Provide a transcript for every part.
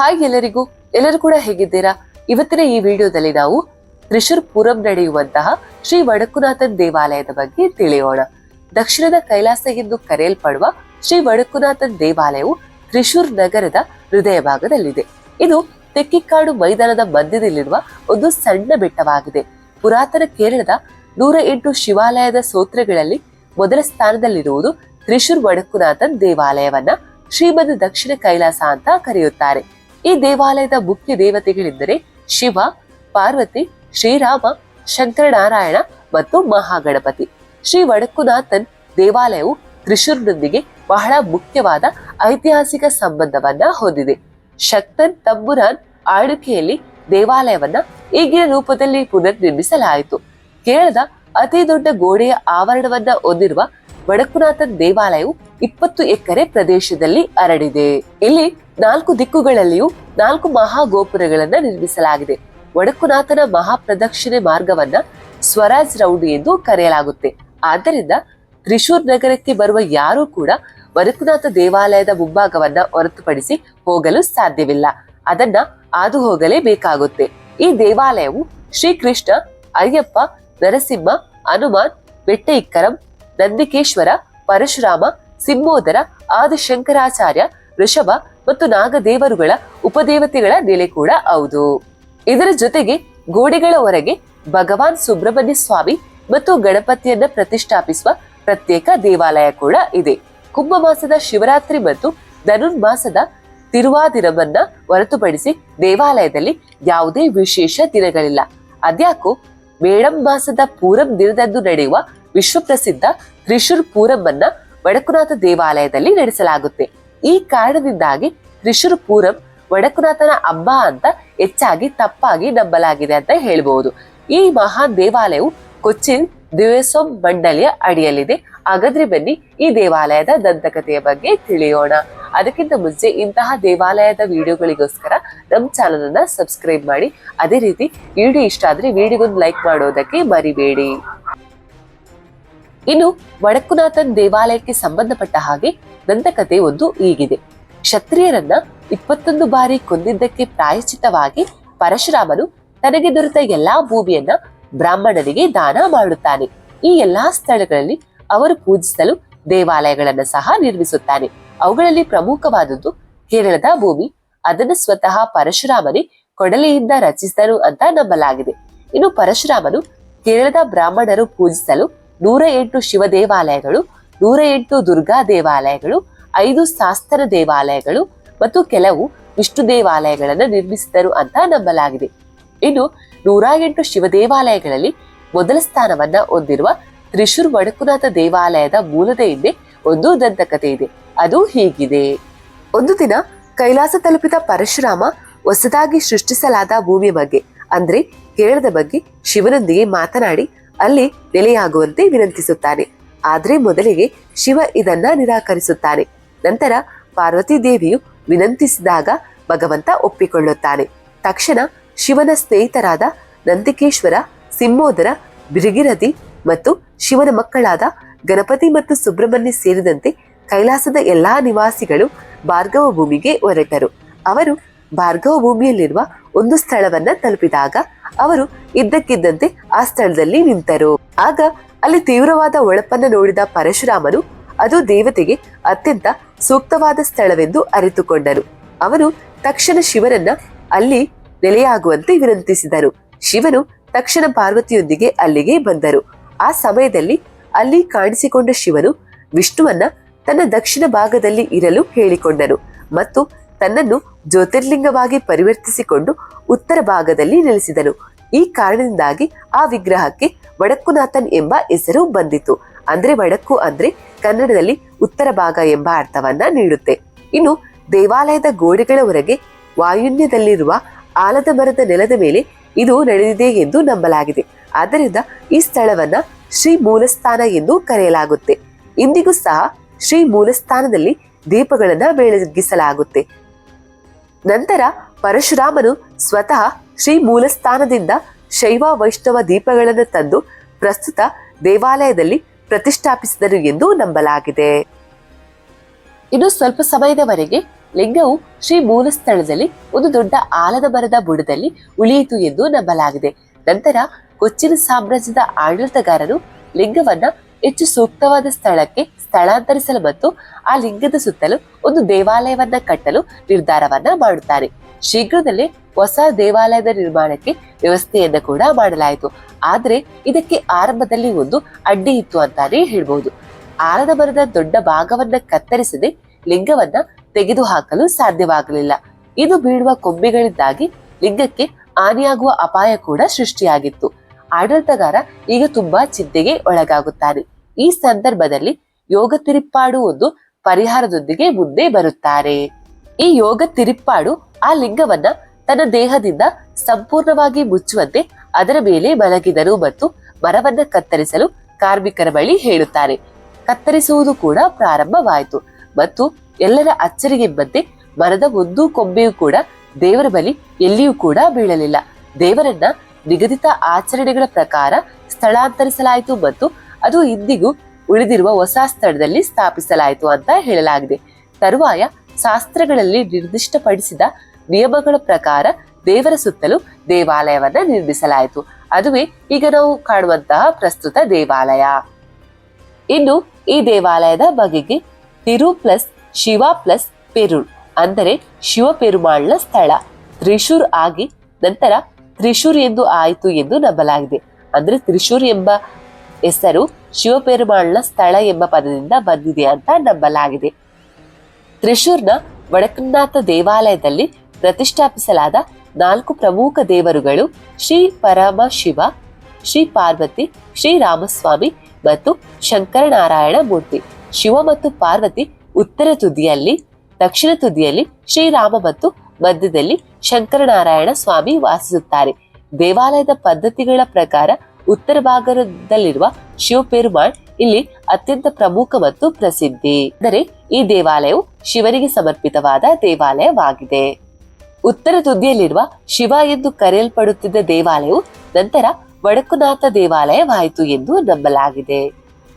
Hi ಎಲ್ಲರಿಗೂ, ಎಲ್ಲರೂ ಕೂಡ ಹೇಗಿದ್ದೀರಾ? ಇವತ್ತಿನ ಈ ವಿಡಿಯೋದಲ್ಲಿ ನಾವು ತ್ರಿಶೂರ್ ಪುರಂ ನಡೆಯುವಂತಹ ಶ್ರೀ ವಡಕುನಾಥನ್ ದೇವಾಲಯದ ಬಗ್ಗೆ ತಿಳಿಯೋಣ. ದಕ್ಷಿಣದ ಕೈಲಾಸ ಎಂದು ಕರೆಯಲ್ಪಡುವ ಶ್ರೀ ವಡಕುನಾಥನ್ ದೇವಾಲಯವು ತ್ರಿಶೂರ್ ನಗರದ ಹೃದಯ ಭಾಗದಲ್ಲಿದೆ. ಇದು ತೆಕ್ಕಿಕ್ಕಾಡು ಮೈದಾನದ ಮಧ್ಯದಲ್ಲಿರುವ ಒಂದು ಸಣ್ಣ ಬೆಟ್ಟವಾಗಿದೆ. ಪುರಾತನ ಕೇರಳದ ನೂರ ಎಂಟು ಶಿವಾಲಯದ ಸೋತ್ರಗಳಲ್ಲಿ ಮೊದಲ ಸ್ಥಾನದಲ್ಲಿರುವುದು ತ್ರಿಶೂರ್ ವಡಕುನಾಥನ್ ದೇವಾಲಯವನ್ನ ಶ್ರೀಮದ್ ದಕ್ಷಿಣ ಕೈಲಾಸ ಅಂತ ಕರೆಯುತ್ತಾರೆ. ಈ ದೇವಾಲಯದ ಮುಖ್ಯ ದೇವತೆಗಳೆಂದರೆ ಶಿವ, ಪಾರ್ವತಿ, ಶ್ರೀರಾಮ, ಶಂಕರನಾರಾಯಣ ಮತ್ತು ಮಹಾಗಣಪತಿ. ಶ್ರೀ ವಡಕುನಾಥನ್ ದೇವಾಲಯವು ತ್ರಿಶೂರ್ನೊಂದಿಗೆ ಬಹಳ ಮುಖ್ಯವಾದ ಐತಿಹಾಸಿಕ ಸಂಬಂಧವನ್ನ ಹೊಂದಿದೆ. ಶಕ್ತನ್ ತಂಬುರಾನ್ ಆಳ್ವಿಕೆಯಲ್ಲಿ ದೇವಾಲಯವನ್ನ ಈಗಿನ ರೂಪದಲ್ಲಿ ಪುನರ್ ನಿರ್ಮಿಸಲಾಯಿತು ಕೇರಳದ ಅತಿ ದೊಡ್ಡ ಗೋಡೆಯ ಆವರಣವನ್ನ ಹೊಂದಿರುವ ವಡಕುನಾಥನ್ ದೇವಾಲಯವು ಇಪ್ಪತ್ತು ಎಕರೆ ಪ್ರದೇಶದಲ್ಲಿ ಹರಡಿದೆ ಇಲ್ಲಿ ನಾಲ್ಕು ದಿಕ್ಕುಗಳಲ್ಲಿಯೂ ನಾಲ್ಕು ಮಹಾ ಗೋಪುರಗಳನ್ನ ನಿರ್ಮಿಸಲಾಗಿದೆ. ವಡಕುನಾಥನ ಮಹಾಪ್ರದಕ್ಷಿಣೆ ಮಾರ್ಗವನ್ನ ಸ್ವರಾಜ್ ರೌಂಡ್ ಎಂದು ಕರೆಯಲಾಗುತ್ತೆ. ಆದ್ದರಿಂದ ತ್ರಿಶೂರ್ ನಗರಕ್ಕೆ ಬರುವ ಯಾರೂ ಕೂಡ ವಡಕುನಾಥ ದೇವಾಲಯದ ಮುಂಭಾಗವನ್ನ ಹೊರತುಪಡಿಸಿ ಹೋಗಲು ಸಾಧ್ಯವಿಲ್ಲ. ಅದನ್ನ ಹಾದು ಹೋಗಲೇಬೇಕಾಗುತ್ತೆ ಈ ದೇವಾಲಯವು ಶ್ರೀಕೃಷ್ಣ, ಅಯ್ಯಪ್ಪ, ನರಸಿಂಹ, ಹನುಮಾನ್ ಬೆಟ್ಟ ಇಕ್ಕರಂ ನಂದಿಕೇಶ್ವರ, ಪರಶುರಾಮ ಸಿಂಹೋದರ ಆದಿಶಂಕರಾಚಾರ್ಯ, ಋಷಭ ಮತ್ತು ನಾಗದೇವರುಗಳ ಉಪದೇವತೆಗಳ ನೆಲೆ ಕೂಡ ಹೌದು. ಇದರ ಜೊತೆಗೆ ಗೋಡೆಗಳ ಹೊರಗೆ ಭಗವಾನ್ ಸುಬ್ರಹ್ಮಣ್ಯ ಸ್ವಾಮಿ ಮತ್ತು ಗಣಪತಿಯನ್ನ ಪ್ರತಿಷ್ಠಾಪಿಸುವ ಪ್ರತ್ಯೇಕ ದೇವಾಲಯ ಕೂಡ ಇದೆ. ಕುಂಭ ಮಾಸದ ಶಿವರಾತ್ರಿ ಮತ್ತು ಧನುರ್ಮಾಸದ ತಿರುವಾದಿರವನ್ನ ಹೊರತುಪಡಿಸಿ ದೇವಾಲಯದಲ್ಲಿ ಯಾವುದೇ ವಿಶೇಷ ದಿನಗಳಿಲ್ಲ. ಅದ್ಯಾಕೋ ಮೇಡಂ ಮಾಸದ ಪೂರಂ ದಿನದಂದು ನಡೆಯುವ ವಿಶ್ವಪ್ರಸಿದ್ಧ ತ್ರಿಶೂರ್ ಪೂರಂ ಅನ್ನ ವಡಕುನಾಥ ದೇವಾಲಯದಲ್ಲಿ ನಡೆಸಲಾಗುತ್ತೆ. ಈ ಕಾರಣದಿಂದಾಗಿ ತ್ರಿಶೂರ್ ಪೂರಂ ವಡಕುನಾಥನ ಹಬ್ಬ ಅಂತ ಹೆಚ್ಚಾಗಿ ತಪ್ಪಾಗಿ ನಂಬಲಾಗಿದೆ ಅಂತ ಹೇಳ್ಬಹುದು ಈ ಮಹಾ ದೇವಾಲಯವು ಕೊಚ್ಚಿನ್ ದಿವೇಸೋಂ ಮಂಡಳಿಯ ಅಡಿಯಲ್ಲಿದೆ. ಹಾಗಾದ್ರೆ ಬನ್ನಿ ಈ ದೇವಾಲಯದ ದಂತಕಥೆಯ ಬಗ್ಗೆ ತಿಳಿಯೋಣ. ಅದಕ್ಕಿಂತ ಮುಂಚೆ ಇಂತಹ ದೇವಾಲಯದ ವಿಡಿಯೋಗಳಿಗೋಸ್ಕರ ನಮ್ಮ ಚಾನಲ್ ಅನ್ನ ಸಬ್ಸ್ಕ್ರೈಬ್ ಮಾಡಿ. ಅದೇ ರೀತಿ ವಿಡಿಯೋ ಇಷ್ಟ ಆದ್ರೆ ವಿಡಿಯೋಗೊಂದು ಲೈಕ್ ಮಾಡೋದಕ್ಕೆ ಮರಿಬೇಡಿ. ಇನ್ನು ವಡಕುನಾಥನ್ ದೇವಾಲಯಕ್ಕೆ ಸಂಬಂಧಪಟ್ಟ ಹಾಗೆ ದಂತಕಥೆ ಒಂದು ಹೀಗಿದೆ ಕ್ಷತ್ರಿಯರನ್ನ ಇಪ್ಪತ್ತೊಂದು ಬಾರಿ ಕೊಂದಿದ್ದಕ್ಕೆ ಪ್ರಾಯಶ್ಚಿತವಾಗಿ ಪರಶುರಾಮನು ತನಗೆ ದೊರೆತ ಎಲ್ಲಾ ಭೂಮಿಯನ್ನ ಬ್ರಾಹ್ಮಣನಿಗೆ ದಾನ ಮಾಡುತ್ತಾನೆ. ಈ ಎಲ್ಲಾ ಸ್ಥಳಗಳಲ್ಲಿ ಅವರು ಪೂಜಿಸಲು ದೇವಾಲಯಗಳನ್ನ ಸಹ ನಿರ್ಮಿಸುತ್ತಾನೆ. ಅವುಗಳಲ್ಲಿ ಪ್ರಮುಖವಾದದ್ದು ಕೇರಳದ ಭೂಮಿ. ಅದನ್ನು ಸ್ವತಃ ಪರಶುರಾಮನೇ ಕೊಡಲಿಯಿಂದ ರಚಿಸಿದರು ಅಂತ ನಂಬಲಾಗಿದೆ. ಇನ್ನು ಪರಶುರಾಮನು ಕೇರಳದ ಬ್ರಾಹ್ಮಣರು ಪೂಜಿಸಲು ನೂರ ಎಂಟು ಶಿವ ದೇವಾಲಯಗಳು ನೂರ ಎಂಟು ದುರ್ಗಾ ದೇವಾಲಯಗಳು, ಐದು ಶಾಸ್ತ್ರ ದೇವಾಲಯಗಳು ಮತ್ತು ಕೆಲವು ವಿಷ್ಣು ದೇವಾಲಯಗಳನ್ನು ನಿರ್ಮಿಸಿದರು ಅಂತ ನಂಬಲಾಗಿದೆ. ಇನ್ನು ನೂರ ಎಂಟು ಶಿವ ದೇವಾಲಯಗಳಲ್ಲಿ ಮೊದಲ ಸ್ಥಾನವನ್ನ ಹೊಂದಿರುವ ತ್ರಿಶೂರ್ ವಡಕುನಾಥ ದೇವಾಲಯದ ಮೂಲದ ಹಿಂದೆ ಒಂದು ದಂತಕತೆ ಇದೆ. ಅದು ಹೀಗಿದೆ. ಒಂದು ದಿನ ಕೈಲಾಸ ತಲುಪಿದ ಪರಶುರಾಮ ಹೊಸದಾಗಿ ಸೃಷ್ಟಿಸಲಾದ ಭೂಮಿಯ ಬಗ್ಗೆ, ಅಂದ್ರೆ ಕೇರಳದ ಬಗ್ಗೆ ಶಿವನೊಂದಿಗೆ ಮಾತನಾಡಿ ಅಲ್ಲಿ ನೆಲೆಯಾಗುವಂತೆ ವಿನಂತಿಸುತ್ತಾನೆ. ಆದ್ರೆ ಮೊದಲಿಗೆ ಶಿವ ಇದನ್ನ ನಿರಾಕರಿಸುತ್ತಾನೆ. ನಂತರ ಪಾರ್ವತಿ ದೇವಿಯು ವಿನಂತಿಸಿದಾಗ ಭಗವಂತ ಒಪ್ಪಿಕೊಳ್ಳುತ್ತಾನೆ. ತಕ್ಷಣ ಶಿವನ ಸ್ನೇಹಿತರಾದ ನಂದಿಕೇಶ್ವರ, ಸಿಂಹೋದರ ಬಿರಿಗಿರದಿ ಮತ್ತು ಶಿವನ ಮಕ್ಕಳಾದ ಗಣಪತಿ ಮತ್ತು ಸುಬ್ರಹ್ಮಣ್ಯ ಸೇರಿದಂತೆ ಕೈಲಾಸದ ಎಲ್ಲಾ ನಿವಾಸಿಗಳು ಭಾರ್ಗವ ಭೂಮಿಗೆ ಹೊರಟರು. ಅವರು ಭಾರ್ಗವ ಭೂಮಿಯಲ್ಲಿರುವ ಒಂದು ಸ್ಥಳವನ್ನ ತಲುಪಿದಾಗ ಅವರು ಇದ್ದಕ್ಕಿದ್ದಂತೆ ಆ ಸ್ಥಳದಲ್ಲಿ ನಿಂತರು. ಆಗ ಅಲ್ಲಿ ತೀವ್ರವಾದ ಒಳಪನ್ನ ನೋಡಿದ ಪರಶುರಾಮನು ಅದು ದೇವತೆಗೆ ಅತ್ಯಂತ ಸೂಕ್ತವಾದ ಸ್ಥಳವೆಂದು ಅರಿತುಕೊಂಡನು. ಅವನು ತಕ್ಷಣ ಶಿವನನ್ನ ಅಲ್ಲಿ ನೆಲೆಯಾಗುವಂತೆ ವಿನಂತಿಸಿದರು. ಶಿವನು ತಕ್ಷಣ ಪಾರ್ವತಿಯೊಂದಿಗೆ ಅಲ್ಲಿಗೆ ಬಂದರು. ಆ ಸಮಯದಲ್ಲಿ ಅಲ್ಲಿ ಕಾಣಿಸಿಕೊಂಡ ಶಿವನು ವಿಷ್ಣುವನ್ನ ತನ್ನ ದಕ್ಷಿಣ ಭಾಗದಲ್ಲಿ ಇರಲು ಹೇಳಿಕೊಂಡನು ಮತ್ತು ತನ್ನನ್ನು ಜ್ಯೋತಿರ್ಲಿಂಗವಾಗಿ ಪರಿವರ್ತಿಸಿಕೊಂಡು ಉತ್ತರ ಭಾಗದಲ್ಲಿ ನೆಲೆಸಿದನು. ಈ ಕಾರಣದಿಂದಾಗಿ ಆ ವಿಗ್ರಹಕ್ಕೆ ವಡಕ್ಕುನಾಥನ್ ಎಂಬ ಹೆಸರು ಬಂದಿತು. ಅಂದ್ರೆ ವಡಕ್ಕು ಅಂದ್ರೆ ಕನ್ನಡದಲ್ಲಿ ಉತ್ತರ ಭಾಗ ಎಂಬ ಅರ್ಥವನ್ನ ನೀಡುತ್ತೆ. ಇನ್ನು ದೇವಾಲಯದ ಗೋಡೆಗಳ ಹೊರಗೆ ವಾಯುನ್ಯದಲ್ಲಿರುವ ಆಲದ ಮರದ ನೆಲದ ಮೇಲೆ ಇದು ನಡೆದಿದೆ ಎಂದು ನಂಬಲಾಗಿದೆ. ಆದ್ದರಿಂದ ಈ ಸ್ಥಳವನ್ನ ಶ್ರೀ ಮೂಲಸ್ಥಾನ ಎಂದು ಕರೆಯಲಾಗುತ್ತೆ. ಇಂದಿಗೂ ಸಹ ಶ್ರೀ ಮೂಲಸ್ಥಾನದಲ್ಲಿ ದೀಪಗಳನ್ನ ಬೆಳಗಿಸಲಾಗುತ್ತೆ. ನಂತರ ಪರಶುರಾಮನು ಸ್ವತಃ ಶ್ರೀ ಮೂಲಸ್ಥಾನದಿಂದ ಶೈವ ವೈಷ್ಣವ ದೀಪಗಳನ್ನು ತಂದು ಪ್ರಸ್ತುತ ದೇವಾಲಯದಲ್ಲಿ ಪ್ರತಿಷ್ಠಾಪಿಸಿದರು ಎಂದು ನಂಬಲಾಗಿದೆ. ಇನ್ನು ಸ್ವಲ್ಪ ಸಮಯದವರೆಗೆ ಲಿಂಗವು ಶ್ರೀ ಮೂಲ ಸ್ಥಳದಲ್ಲಿ ಒಂದು ದೊಡ್ಡ ಆಲದ ಮರದ ಬುಡದಲ್ಲಿ ಉಳಿಯಿತು ಎಂದು ನಂಬಲಾಗಿದೆ. ನಂತರ ಕೊಚ್ಚಿನ ಸಾಮ್ರಾಜ್ಯದ ಆಡಳಿತಗಾರರು ಲಿಂಗವನ್ನ ಹೆಚ್ಚು ಸೂಕ್ತವಾದ ಸ್ಥಳಕ್ಕೆ ಸ್ಥಳಾಂತರಿಸಲು ಮತ್ತು ಆ ಲಿಂಗದ ಸುತ್ತಲೂ ಒಂದು ದೇವಾಲಯವನ್ನ ಕಟ್ಟಲು ನಿರ್ಧಾರವನ್ನ ಮಾಡುತ್ತಾರೆ. ಶೀಘ್ರದಲ್ಲೇ ಹೊಸ ದೇವಾಲಯದ ನಿರ್ಮಾಣಕ್ಕೆ ವ್ಯವಸ್ಥೆಯನ್ನು ಕೂಡ ಮಾಡಲಾಯಿತು. ಆದ್ರೆ ಇದಕ್ಕೆ ಆರಂಭದಲ್ಲಿ ಒಂದು ಅಡ್ಡಿ ಇತ್ತು ಅಂತಾನೆ ಹೇಳ್ಬಹುದು ಆಲದ ಮರದ ದೊಡ್ಡ ಭಾಗವನ್ನ ಕತ್ತರಿಸದೆ ಲಿಂಗವನ್ನ ತೆಗೆದುಹಾಕಲು ಸಾಧ್ಯವಾಗಲಿಲ್ಲ. ಇದು ಬೀಳುವ ಕೊಂಬೆಗಳಿಂದಾಗಿ ಲಿಂಗಕ್ಕೆ ಹಾನಿಯಾಗುವ ಅಪಾಯ ಕೂಡ ಸೃಷ್ಟಿಯಾಗಿತ್ತು. ಆಡಳಿತಗಾರ ಈಗ ತುಂಬಾ ಚಿಂತೆಗೆ ಒಳಗಾಗುತ್ತಾನೆ. ಈ ಸಂದರ್ಭದಲ್ಲಿ ಯೋಗ ತಿರುಪ್ಪಾಡು ಒಂದು ಪರಿಹಾರದೊಂದಿಗೆ ಮುಂದೆ ಬರುತ್ತಾರೆ. ಈ ಯೋಗ ತಿರುಪ್ಪಾಡು ಆ ಲಿಂಗವನ್ನ ತನ್ನ ದೇಹದಿಂದ ಸಂಪೂರ್ಣವಾಗಿ ಮುಚ್ಚುವಂತೆ ಅದರ ಮೇಲೆ ಮಲಗಿದರು ಮತ್ತು ಮರವನ್ನ ಕತ್ತರಿಸಲು ಕಾರ್ಮಿಕರ ಬಳಿ ಹೇಳುತ್ತಾರೆ. ಕತ್ತರಿಸುವುದು ಕೂಡ ಪ್ರಾರಂಭವಾಯಿತು ಮತ್ತು ಎಲ್ಲರ ಅಚ್ಚರಿಗೆಂಬಂತೆ ಮರದ ಒಂದು ಕೊಂಬೆಯೂ ಕೂಡ ದೇವರ ಬಳಿ ಎಲ್ಲಿಯೂ ಕೂಡ ಬೀಳಲಿಲ್ಲ. ದೇವರನ್ನ ನಿಗದಿತ ಆಚರಣೆಗಳ ಪ್ರಕಾರ ಸ್ಥಳಾಂತರಿಸಲಾಯಿತು ಮತ್ತು ಅದು ಇಂದಿಗೂ ಉಳಿದಿರುವ ಹೊಸ ಸ್ಥಳದಲ್ಲಿ ಸ್ಥಾಪಿಸಲಾಯಿತು ಅಂತ ಹೇಳಲಾಗಿದೆ. ತರುವಾಯ ಶಾಸ್ತ್ರಗಳಲ್ಲಿ ನಿರ್ದಿಷ್ಟಪಡಿಸಿದ ನಿಯಮಗಳ ಪ್ರಕಾರ ದೇವರ ಸುತ್ತಲೂ ದೇವಾಲಯವನ್ನ ನಿರ್ಮಿಸಲಾಯಿತು. ಅದುವೇ ಈಗ ನಾವು ಕಾಣುವಂತಹ ಪ್ರಸ್ತುತ ದೇವಾಲಯ. ಇನ್ನು ಈ ದೇವಾಲಯದ ಬಗೆಗೆ ತಿರು ಪ್ಲಸ್ ಶಿವ ಪ್ಲಸ್ ಪೆರುಳ್ ಅಂದರೆ ಶಿವ ಪೆರುಮಾಳ್ನ ಸ್ಥಳ. ತ್ರಿಶೂರ್ ಆಗಿ ನಂತರ ತ್ರಿಶೂರ್ ಎಂದು ಆಯಿತು ಎಂದು ನಂಬಲಾಗಿದೆ. ಅಂದ್ರೆ ತ್ರಿಶೂರ್ ಎಂಬ ಹೆಸರು ಶಿವಪೆರುಮಾಳ್ನ ಸ್ಥಳ ಎಂಬ ಪದದಿಂದ ಬಂದಿದೆ ಅಂತ ನಂಬಲಾಗಿದೆ. ತ್ರಿಶೂರ್ನ ವಡಕನಾಥ ದೇವಾಲಯದಲ್ಲಿ ಪ್ರತಿಷ್ಠಾಪಿಸಲಾದ ನಾಲ್ಕು ಪ್ರಮುಖ ದೇವರುಗಳು ಶ್ರೀ ಪರಮಶಿವ ಶ್ರೀ ಪಾರ್ವತಿ, ಶ್ರೀ ರಾಮಸ್ವಾಮಿ ಮತ್ತು ಶಂಕರನಾರಾಯಣ ಮೂರ್ತಿ. ಶಿವ ಮತ್ತು ಪಾರ್ವತಿ ಉತ್ತರ ತುದಿಯಲ್ಲಿ, ದಕ್ಷಿಣ ತುದಿಯಲ್ಲಿ ಶ್ರೀರಾಮ ಮತ್ತು ಮಧ್ಯದಲ್ಲಿ ಶಂಕರನಾರಾಯಣ ಸ್ವಾಮಿ ವಾಸಿಸುತ್ತಾರೆ. ದೇವಾಲಯದ ಪದ್ಧತಿಗಳ ಪ್ರಕಾರ ಉತ್ತರ ಭಾಗದಲ್ಲಿರುವ ಶಿವಪೆರುಮಾಳ್ ಇಲ್ಲಿ ಅತ್ಯಂತ ಪ್ರಮುಖ ಮತ್ತು ಪ್ರಸಿದ್ಧಿ. ಅಂದರೆ ಈ ದೇವಾಲಯವು ಶಿವನಿಗೆ ಸಮರ್ಪಿತವಾದ ದೇವಾಲಯವಾಗಿದೆ. ಉತ್ತರ ತುದಿಯಲ್ಲಿರುವ ಶಿವ ಎಂದು ಕರೆಯಲ್ಪಡುತ್ತಿದ್ದ ದೇವಾಲಯವು ನಂತರ ವಡಕುನಾಥ ದೇವಾಲಯವಾಯಿತು ಎಂದು ನಂಬಲಾಗಿದೆ.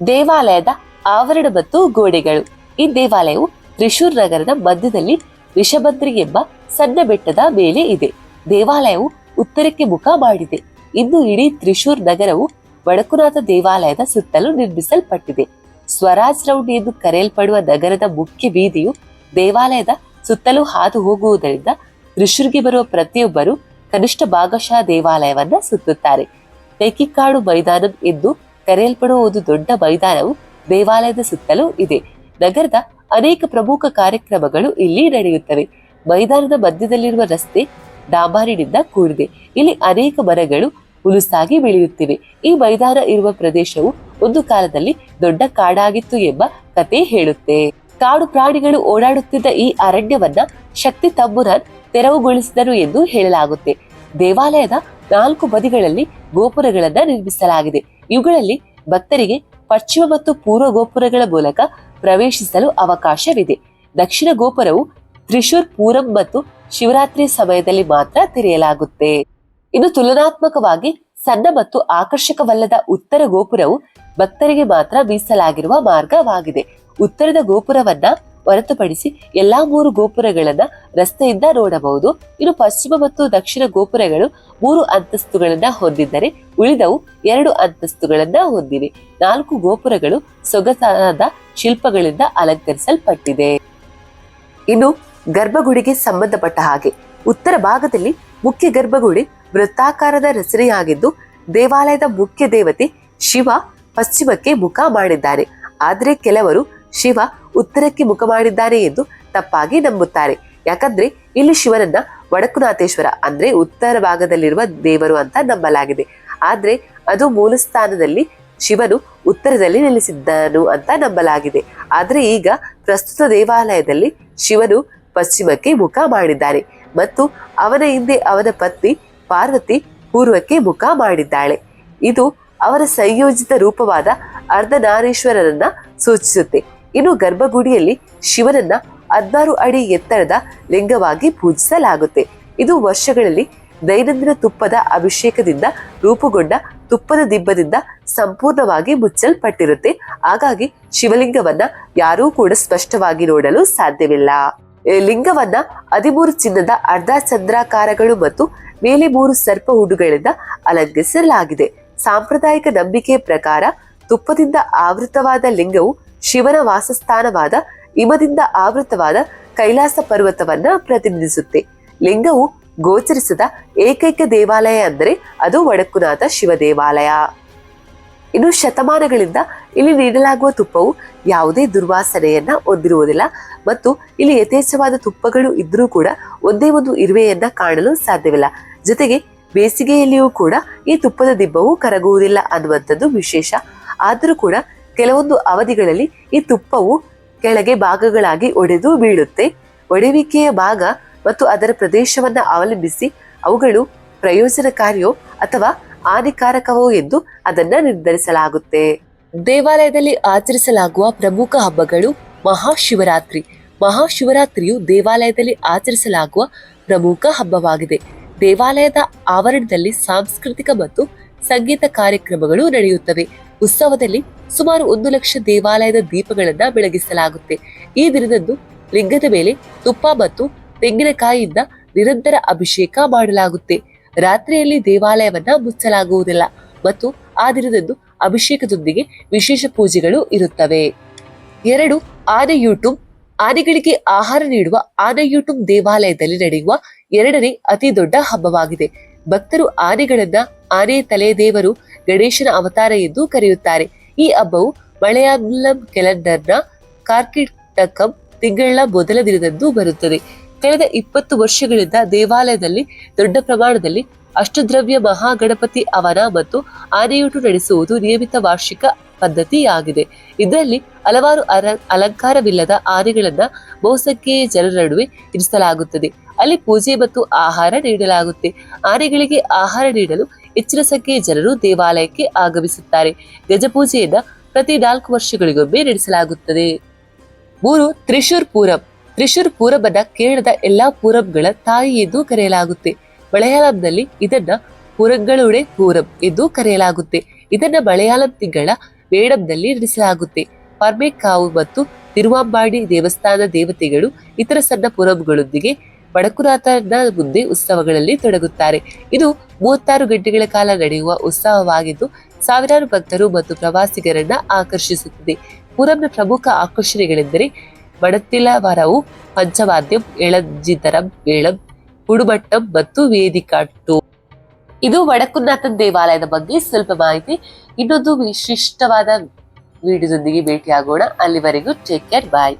ದೇವಾಲಯದ ಆವರಣ ಮತ್ತು ಗೋಡೆಗಳು. ಈ ದೇವಾಲಯವು ತ್ರಿಶೂರ್ ನಗರದ ಮಧ್ಯದಲ್ಲಿ ರಿಷಭದ್ರಿ ಎಂಬ ಸಣ್ಣ ಬೆಟ್ಟದ ಮೇಲೆ ಇದೆ. ದೇವಾಲಯವು ಉತ್ತರಕ್ಕೆ ಮುಖ ಮಾಡಿದೆ. ಇನ್ನು ಇಡೀ ತ್ರಿಶೂರ್ ನಗರವು ವಡಕುನಾಥ ದೇವಾಲಯದ ಸುತ್ತಲೂ ನಿರ್ಮಿಸಲ್ಪಟ್ಟಿದೆ. ಸ್ವರಾಜ್ ರೌಂಡ್ ಎಂದು ಕರೆಯಲ್ಪಡುವ ನಗರದ ಮುಖ್ಯ ಬೀದಿಯು ದೇವಾಲಯದ ಸುತ್ತಲೂ ಹಾದು ಹೋಗುವುದರಿಂದ ತ್ರಿಶೂರ್ಗೆ ಬರುವ ಪ್ರತಿಯೊಬ್ಬರು ಕನಿಷ್ಠ ಭಾಗಶಃ ದೇವಾಲಯವನ್ನ ಸುತ್ತುತ್ತಾರೆ. ತೇಕಿಕಾಡು ಮೈದಾನ ಎಂದು ಕರೆಯಲ್ಪಡುವ ಒಂದು ದೊಡ್ಡ ಮೈದಾನವು ದೇವಾಲಯದ ಸುತ್ತಲೂ ಇದೆ. ನಗರದ ಅನೇಕ ಪ್ರಮುಖ ಕಾರ್ಯಕ್ರಮಗಳು ಇಲ್ಲಿ ನಡೆಯುತ್ತವೆ. ಮೈದಾನದ ಮಧ್ಯದಲ್ಲಿರುವ ರಸ್ತೆ ಡಾಂಬಾರಿನಿಂದ ಕೂಡಿದೆ. ಇಲ್ಲಿ ಅನೇಕ ಮರಗಳು ಹುಲುಸಾಗಿ ಬೆಳೆಯುತ್ತಿವೆ. ಈ ಮೈದಾನ ಇರುವ ಪ್ರದೇಶವು ಒಂದು ಕಾಲದಲ್ಲಿ ದೊಡ್ಡ ಕಾಡಾಗಿತ್ತು ಎಂಬ ಕತೆ ಹೇಳುತ್ತೆ. ಕಾಡು ಪ್ರಾಣಿಗಳು ಓಡಾಡುತ್ತಿದ್ದ ಈ ಅರಣ್ಯವನ್ನ ಶಕ್ತಿ ತಮ್ಮುರನ್ ತೆರವುಗೊಳಿಸಿದರು ಎಂದು ಹೇಳಲಾಗುತ್ತೆ. ದೇವಾಲಯದ ನಾಲ್ಕು ಬದಿಗಳಲ್ಲಿ ಗೋಪುರಗಳನ್ನ ನಿರ್ಮಿಸಲಾಗಿದೆ. ಇವುಗಳಲ್ಲಿ ಭಕ್ತರಿಗೆ ಪಶ್ಚಿಮ ಮತ್ತು ಪೂರ್ವ ಗೋಪುರಗಳ ಮೂಲಕ ಪ್ರವೇಶಿಸಲು ಅವಕಾಶವಿದೆ. ದಕ್ಷಿಣ ಗೋಪುರವು ತ್ರಿಶೂರ್ ಪೂರಂ ಮತ್ತು ಶಿವರಾತ್ರಿ ಸಮಯದಲ್ಲಿ ಮಾತ್ರ ತೆರೆಯಲಾಗುತ್ತೆ. ಇನ್ನು ತುಲನಾತ್ಮಕವಾಗಿ ಸಣ್ಣ ಮತ್ತು ಆಕರ್ಷಕವಲ್ಲದ ಉತ್ತರ ಗೋಪುರವು ಭಕ್ತರಿಗೆ ಮಾತ್ರ ಮೀಸಲಾಗಿರುವ ಮಾರ್ಗವಾಗಿದೆ. ಉತ್ತರದ ಗೋಪುರವನ್ನ ಹೊರತುಪಡಿಸಿ ಎಲ್ಲಾ ಮೂರು ಗೋಪುರಗಳನ್ನ ರಸ್ತೆಯಿಂದ ನೋಡಬಹುದು. ಇನ್ನು ಪಶ್ಚಿಮ ಮತ್ತು ದಕ್ಷಿಣ ಗೋಪುರಗಳು ಮೂರು ಅಂತಸ್ತುಗಳನ್ನ ಹೊಂದಿದ್ದರೆ ಉಳಿದವು ಎರಡು ಅಂತಸ್ತುಗಳನ್ನ ಹೊಂದಿವೆ. ನಾಲ್ಕು ಗೋಪುರಗಳು ಸೊಗಸಾದ ಶಿಲ್ಪಗಳಿಂದ ಅಲಂಕರಿಸಲ್ಪಟ್ಟಿದೆ. ಇನ್ನು ಗರ್ಭಗುಡಿಗೆ ಸಂಬಂಧಪಟ್ಟ ಹಾಗೆ ಉತ್ತರ ಭಾಗದಲ್ಲಿ ಮುಖ್ಯ ಗರ್ಭಗುಡಿ ವೃತ್ತಾಕಾರದ ರಚನೆಯಾಗಿದ್ದು, ದೇವಾಲಯದ ಮುಖ್ಯ ದೇವತೆ ಶಿವ ಪಶ್ಚಿಮಕ್ಕೆ ಮುಖ ಮಾಡಿದ್ದಾರೆ. ಆದರೆ ಕೆಲವರು ಶಿವ ಉತ್ತರಕ್ಕೆ ಮುಖ ಮಾಡಿದ್ದಾನೆ ಎಂದು ತಪ್ಪಾಗಿ ನಂಬುತ್ತಾರೆ. ಯಾಕಂದ್ರೆ ಇಲ್ಲಿ ಶಿವನನ್ನ ವಡಕುನಾಥೇಶ್ವರ ಅಂದ್ರೆ ಉತ್ತರ ಭಾಗದಲ್ಲಿರುವ ದೇವರು ಅಂತ ನಂಬಲಾಗಿದೆ. ಆದ್ರೆ ಅದು ಮೂಲ ಸ್ಥಾನದಲ್ಲಿ ಶಿವನು ಉತ್ತರದಲ್ಲಿ ನೆಲೆಸಿದ್ದನು ಅಂತ ನಂಬಲಾಗಿದೆ. ಆದ್ರೆ ಈಗ ಪ್ರಸ್ತುತ ದೇವಾಲಯದಲ್ಲಿ ಶಿವನು ಪಶ್ಚಿಮಕ್ಕೆ ಮುಖ ಮಾಡಿದ್ದಾರೆ ಮತ್ತು ಅವನ ಹಿಂದೆ ಅವನ ಪತ್ನಿ ಪಾರ್ವತಿ ಪೂರ್ವಕ್ಕೆ ಮುಖ ಮಾಡಿದ್ದಾಳೆ. ಇದು ಅವರ ಸಂಯೋಜಿತ ರೂಪವಾದ ಅರ್ಧನಾರೀಶ್ವರರನ್ನ ಸೂಚಿಸುತ್ತೆ. ಇನ್ನು ಗರ್ಭಗುಡಿಯಲ್ಲಿ ಶಿವನನ್ನ ಹದ್ನಾರು ಅಡಿ ಎತ್ತರದ ಲಿಂಗವಾಗಿ ಪೂಜಿಸಲಾಗುತ್ತೆ. ಇದು ವರ್ಷಗಳಲ್ಲಿ ದೈನಂದಿನ ತುಪ್ಪದ ಅಭಿಷೇಕದಿಂದ ರೂಪುಗೊಂಡ ತುಪ್ಪದ ದಿಬ್ಬದಿಂದ ಸಂಪೂರ್ಣವಾಗಿ ಮುಚ್ಚಲ್ಪಟ್ಟಿರುತ್ತೆ. ಹಾಗಾಗಿ ಶಿವಲಿಂಗವನ್ನ ಯಾರೂ ಕೂಡ ಸ್ಪಷ್ಟವಾಗಿ ನೋಡಲು ಸಾಧ್ಯವಿಲ್ಲ. ಲಿಂಗವನ್ನ ಹದಿಮೂರು ಚಿನ್ನದ ಅರ್ಧ ಚಂದ್ರಾಕಾರಗಳು ಮತ್ತು ಮೇಲೆ ಮೂರು ಸರ್ಪ ಹುಡುಗಳಿಂದ ಅಲಂಕರಿಸಲಾಗಿದೆ. ಸಾಂಪ್ರದಾಯಿಕ ನಂಬಿಕೆ ಪ್ರಕಾರ ತುಪ್ಪದಿಂದ ಆವೃತವಾದ ಲಿಂಗವು ಶಿವನ ವಾಸಸ್ಥಾನವಾದ ಹಿಮದಿಂದ ಆವೃತವಾದ ಕೈಲಾಸ ಪರ್ವತವನ್ನ ಪ್ರತಿನಿಧಿಸುತ್ತೆ. ಲಿಂಗವು ಗೋಚರಿಸದ ಏಕೈಕ ದೇವಾಲಯ ಅಂದರೆ ಅದು ವಡಕುನಾಥ ಶಿವ ದೇವಾಲಯ ಇನ್ನು ಶತಮಾನಗಳಿಂದ ಇಲ್ಲಿ ನೀಡಲಾಗುವ ತುಪ್ಪವು ಯಾವುದೇ ದುರ್ವಾಸನೆಯನ್ನ ಹೊಂದಿರುವುದಿಲ್ಲ ಮತ್ತು ಇಲ್ಲಿ ಯಥೇಚ್ಛವಾದ ತುಪ್ಪಗಳು ಇದ್ರೂ ಕೂಡ ಒಂದೇ ಒಂದು ಇರುವೆಯನ್ನ ಕಾಣಲು ಸಾಧ್ಯವಿಲ್ಲ. ಜೊತೆಗೆ ಬೇಸಿಗೆಯಲ್ಲಿಯೂ ಕೂಡ ಈ ತುಪ್ಪದ ದಿಬ್ಬವು ಕರಗುವುದಿಲ್ಲ ಅನ್ನುವಂಥದ್ದು ವಿಶೇಷ. ಆದರೂ ಕೂಡ ಕೆಲವೊಂದು ಅವಧಿಗಳಲ್ಲಿ ಈ ತುಪ್ಪವು ಕೆಳಗೆ ಭಾಗಗಳಾಗಿ ಒಡೆದು ಬೀಳುತ್ತೆ. ಒಡೆಯುವಿಕೆಯ ಭಾಗ ಮತ್ತು ಅದರ ಪ್ರದೇಶವನ್ನು ಅವಲಂಬಿಸಿ ಅವುಗಳು ಪ್ರಯೋಜನಕಾರಿಯೋ ಅಥವಾ ಹಾನಿಕಾರಕವೋ ಎಂದು ಅದನ್ನ ನಿರ್ಧರಿಸಲಾಗುತ್ತೆ. ದೇವಾಲಯದಲ್ಲಿ ಆಚರಿಸಲಾಗುವ ಪ್ರಮುಖ ಹಬ್ಬಗಳು ಮಹಾಶಿವರಾತ್ರಿ. ಮಹಾಶಿವರಾತ್ರಿಯು ದೇವಾಲಯದಲ್ಲಿ ಆಚರಿಸಲಾಗುವ ಪ್ರಮುಖ ಹಬ್ಬವಾಗಿದೆ. ದೇವಾಲಯದ ಆವರಣದಲ್ಲಿ ಸಾಂಸ್ಕೃತಿಕ ಮತ್ತು ಸಂಗೀತ ಕಾರ್ಯಕ್ರಮಗಳು ನಡೆಯುತ್ತವೆ. ಉತ್ಸವದಲ್ಲಿ ಸುಮಾರು ಒಂದು ಲಕ್ಷ ದೇವಾಲಯದ ದೀಪಗಳನ್ನ ಬೆಳಗಿಸಲಾಗುತ್ತೆ. ಈ ದಿನದಂದು ಲಿಂಗದ ಮೇಲೆ ತುಪ್ಪ ಮತ್ತು ತೆಂಗಿನಕಾಯಿಯಿಂದ ನಿರಂತರ ಅಭಿಷೇಕ ಮಾಡಲಾಗುತ್ತೆ. ರಾತ್ರಿಯಲ್ಲಿ ದೇವಾಲಯವನ್ನ ಮುಚ್ಚಲಾಗುವುದಿಲ್ಲ ಮತ್ತು ಆ ದಿನದಂದು ಅಭಿಷೇಕದೊಂದಿಗೆ ವಿಶೇಷ ಪೂಜೆಗಳು ಇರುತ್ತವೆ. ಎರಡು, ಆನೆ ಯೂಟ್ಯೂಬ್ ಆನೆಗಳಿಗೆ ಆಹಾರ ನೀಡುವ ಆನೆ ಯೂಟ್ಯೂಬ್ ದೇವಾಲಯದಲ್ಲಿ ನಡೆಯುವ ಎರಡನೇ ಅತಿ ದೊಡ್ಡ ಹಬ್ಬವಾಗಿದೆ. ಭಕ್ತರು ಆನೆಗಳನ್ನ ಆನೆ ತಲೆ ದೇವರು ಗಣೇಶನ ಅವತಾರ ಎಂದು ಕರೆಯುತ್ತಾರೆ. ಈ ಹಬ್ಬವು ಮಲಯಾಳಂ ಕ್ಯಾಲೆಂಡರ್ನ ಕಾರ್ಕಿಟಕಂ ತಿಂಗಳ ಮೊದಲ ದಿನದಂದು ಬರುತ್ತದೆ. ಕಳೆದ ಇಪ್ಪತ್ತು ವರ್ಷಗಳಿಂದ ದೇವಾಲಯದಲ್ಲಿ ದೊಡ್ಡ ಪ್ರಮಾಣದಲ್ಲಿ ಅಷ್ಟದ್ರವ್ಯ ಮಹಾಗಣಪತಿ ಅವನ ಮತ್ತು ಆನೆಯೂಟು ನಡೆಸುವುದು ನಿಯಮಿತ ವಾರ್ಷಿಕ ಪದ್ಧತಿಯಾಗಿದೆ. ಇದರಲ್ಲಿ ಹಲವಾರು ಅಲಂಕಾರವಿಲ್ಲದ ಆನೆಗಳನ್ನ ಬಹುಸಂಖ್ಯೆಯ ಜನರ ನಡುವೆ ಇರಿಸಲಾಗುತ್ತದೆ. ಅಲ್ಲಿ ಪೂಜೆ ಮತ್ತು ಆಹಾರ ನೀಡಲಾಗುತ್ತೆ. ಆನೆಗಳಿಗೆ ಆಹಾರ ನೀಡಲು ಹೆಚ್ಚಿನ ಸಂಖ್ಯೆಯ ಜನರು ದೇವಾಲಯಕ್ಕೆ ಆಗಮಿಸುತ್ತಾರೆ. ಗಜಪೂಜೆಯನ್ನ ಪ್ರತಿ ನಾಲ್ಕು ವರ್ಷಗಳಿಗೊಮ್ಮೆ ನಡೆಸಲಾಗುತ್ತದೆ. ಮೂರು, ತ್ರಿಶೂರ್ ಪೂರಂ. ತ್ರಿಶೂರ್ ಪೂರಮನ್ನ ಕೇರಳದ ಎಲ್ಲಾ ಪೂರಂಗಳ ತಾಯಿ ಎಂದು ಕರೆಯಲಾಗುತ್ತೆ. ಮಲಯಾಳಂನಲ್ಲಿ ಇದನ್ನ ಪುರಂಗಳೊಡೆ ಪೂರಂ ಎಂದು ಕರೆಯಲಾಗುತ್ತೆ. ಇದನ್ನ ಮಲಯಾಳಂ ತಿಂಗಳ ಮೇಡಂನಲ್ಲಿ ನಡೆಸಲಾಗುತ್ತೆ. ಪರ್ಮೆಕಾವು ಮತ್ತು ತಿರುವಾಂಬಾಡಿ ದೇವಸ್ಥಾನ ದೇವತೆಗಳು ಇತರ ಸಣ್ಣ ಪುರಂಗಳೊಂದಿಗೆ ವಡಕುನಾಥನ ಮುಂದೆ ಉತ್ಸವಗಳಲ್ಲಿ ತೊಡಗುತ್ತಾರೆ. ಇದು ಮೂವತ್ತಾರು ಗಂಟೆಗಳ ಕಾಲ ನಡೆಯುವ ಉತ್ಸವವಾಗಿದ್ದು, ಸಾವಿರಾರು ಭಕ್ತರು ಮತ್ತು ಪ್ರವಾಸಿಗರನ್ನ ಆಕರ್ಷಿಸುತ್ತದೆ. ಪುರಂನ ಪ್ರಮುಖ ಆಕರ್ಷಣೆಗಳೆಂದರೆ ಮಡತಿಲವರವು ಪಂಚವಾದ್ಯಂ, ಎಳಂಜಿತರಂ, ಏಳಂ ಹುಡುಬಟ್ಟಂ ಮತ್ತು ವೇದಿಕಾಟ್ಟು. ಇದು ವಡಕುನಾಥನ್ ದೇವಾಲಯದ ಬಗ್ಗೆ ಸ್ವಲ್ಪ ಮಾಹಿತಿ. ಇನ್ನೊಂದು ವಿಶಿಷ್ಟವಾದ ವಿಡಿಯೋದೊಂದಿಗೆ ಭೇಟಿಯಾಗೋಣ. ಅಲ್ಲಿವರೆಗೂ ಟೇಕ್ ಕೇರ್, ಬಾಯ್.